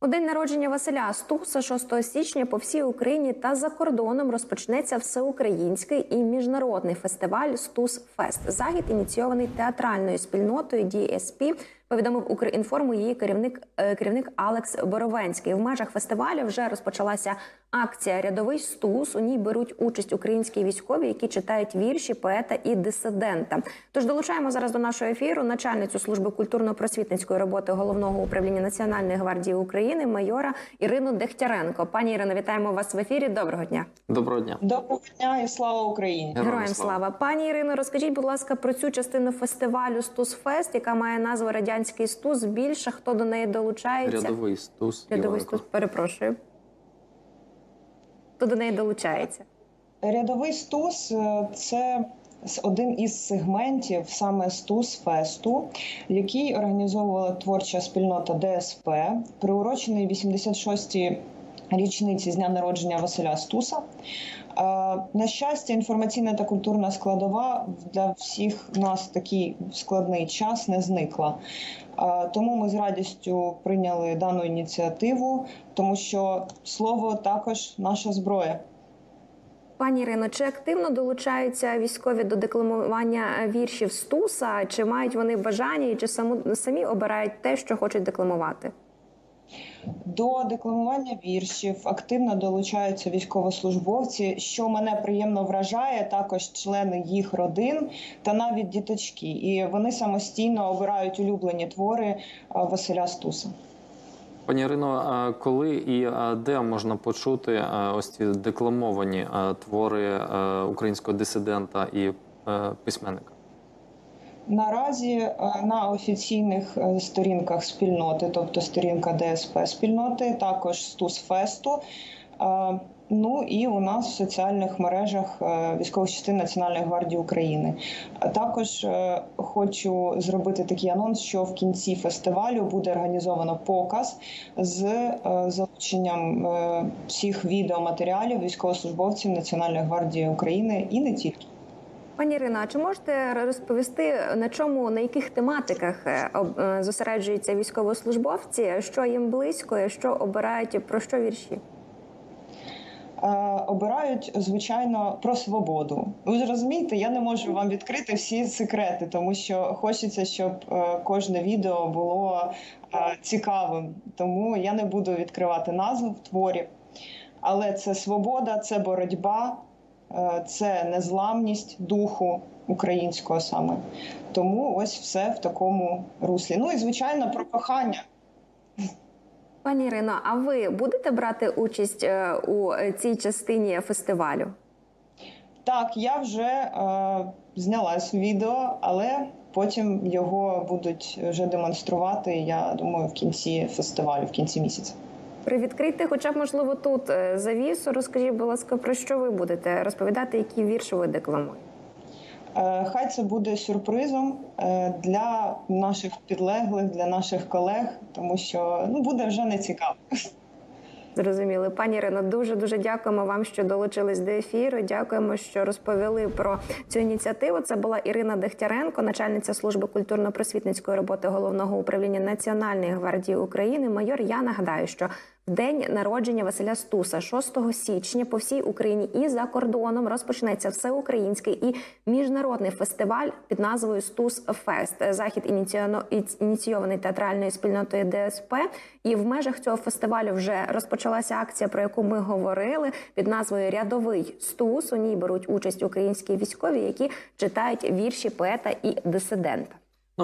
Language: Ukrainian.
У день народження Василя Стуса 6 січня по всій Україні та за кордоном розпочнеться всеукраїнський і міжнародний фестиваль Стус Фест. Захід ініційований театральною спільнотою DSP, повідомив Укрінформу її керівник е, керівник Алекс Боровенський. В межах фестивалю вже розпочалася акція Рядовий стус. У ній беруть участь українські військові, які читають вірші поета і дисидента. Тож долучаємо зараз до нашого ефіру начальницю служби культурно-просвітницької роботи головного управління Національної гвардії України майора Ірину Дегтяренко. Пані Ірино, вітаємо вас в ефірі. Доброго дня. Доброго дня. Доброго дня і слава Україні! Героям Героям слава. слава. Пані Ірино, розкажіть, будь ласка, про цю частину фестивалю Стусфест, яка має назву Радянський стус. Більше хто до неї долучається? Рядовий стус. Рядовий Іванко. стус, перепрошую. Хто до неї долучається? Рядовий стус е, це один із сегментів саме стус фесту, який організовувала творча спільнота ДСП, приурочений 86-й річниці з дня народження Василя Стуса. Е, На щастя, інформаційна та культурна складова для всіх нас такий складний час не зникла. Е, Тому ми з радістю прийняли дану ініціативу, тому що слово також наша зброя. Пані Ірино, чи активно долучаються військові до декламування віршів Стуса? Чи мають вони бажання, і чи самі обирають те, що хочуть декламувати? До декламування віршів активно долучаються військовослужбовці, що мене приємно вражає, також члени їх родин та навіть діточки. І вони самостійно обирають улюблені твори е, Василя Стуса. Пані Ірино, коли і де можна почути ось ці декламовані твори українського дисидента і е, письменника? Наразі е, на офіційних е, сторінках спільноти, тобто сторінка ДСП спільноти, також Стус Фесту. е, Ну і у нас в соціальних мережах військових частин Національної гвардії України. Також хочу зробити такий анонс, що в кінці фестивалю буде організовано показ з залученням всіх відеоматеріалів військовослужбовців Національної гвардії України і не тільки. Пані Ірино, а чи можете розповісти на чому на яких тематиках е, е, зосереджуються військовослужбовці, що їм близько, що обирають про що вірші? Обирають звичайно про свободу. Ви ж розумієте, я не можу вам відкрити всі секрети, тому що хочеться, щоб е, кожне відео було цікавим. Тому я не буду відкривати назву творів. Але це свобода, це боротьба, це незламність духу українського саме. Тому ось все в такому руслі. Ну і звичайно про кохання. Пані Ірино, а ви будете брати участь е, у е, цій частині фестивалю? Так, я вже е, зняла відео, але потім його будуть вже демонструвати. Я думаю, в кінці фестивалю, в кінці місяця. Привідкрийте, хоча б можливо тут е, завісу. Розкажіть, будь ласка, про що ви будете розповідати, які вірші ви декламуєте? Е, хай це буде сюрпризом е, для наших підлеглих, для наших колег, тому що ну буде вже не цікаво. Зрозуміли, пані Ірино, дуже дуже дякуємо вам, що долучились до ефіру. Дякуємо, що розповіли про цю ініціативу. Це була Ірина Дегтяренко, начальниця служби культурно-просвітницької роботи головного управління Національної гвардії України. Майор, я нагадаю, що день народження Василя Стуса, 6 січня, по всій Україні і за кордоном розпочнеться всеукраїнський і міжнародний фестиваль під назвою Стус Фест. Захід ініційований театральною спільнотою ДСП. І в межах цього фестивалю вже розпочалася акція, про яку ми говорили, під назвою Рядовий Стус. У ній беруть участь українські військові, які читають вірші поета і дисидента.